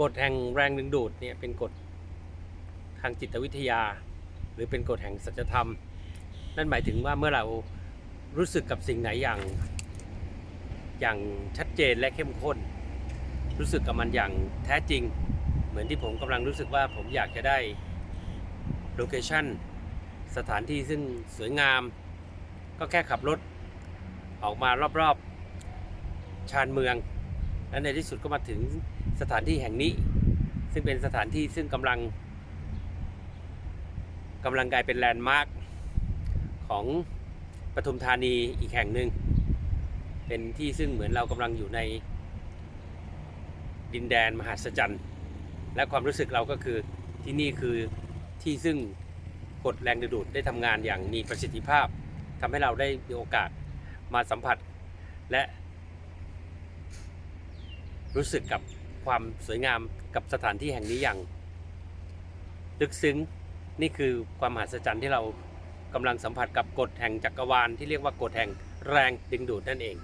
กฎแห่งแรงดึงดูดเนี่ยเป็นกฎทางจิตวิทยา หรือเป็นกฎแห่งสัจธรรม นั่นหมายถึงว่าเมื่อเรารู้สึกกับสิ่งไหนอย่าง อย่างชัดเจนและเข้มข้น รู้สึกกับมันอย่างแท้จริง เหมือนที่ผมกำลังรู้สึกว่าผมอยากจะได้โลเคชั่นสถานที่ซึ่งสวยงาม ก็แค่ขับรถออกมารอบๆ ชานเมือง และในที่สุดก็มาถึงสถานที่แห่งนี้ ซึ่งเป็นสถานที่ซึ่งกำลังกำลังกลายเป็นแลนด์มาร์คของปทุมธานีอีกแห่งหนึ่ง เป็นที่ซึ่งเหมือนเรากำลังอยู่ในดินแดนมหัศจรรย์ และความรู้สึกเราก็คือที่นี่คือที่ซึ่งกดแรงดึงดูดได้ทำงานอย่างมีประสิทธิภาพทำให้เราได้มีโอกาสมาสัมผัส และ รู้สึกกับความสวยงามกับสถานที่แห่งนี้อย่างลึกซึ้งนี่คือความมหัศจรรย์ที่เรากำลังสัมผัสกับกฎแห่งจักรวาลที่เรียกว่ากฎแห่งแรงดึงดูดนั่นเอง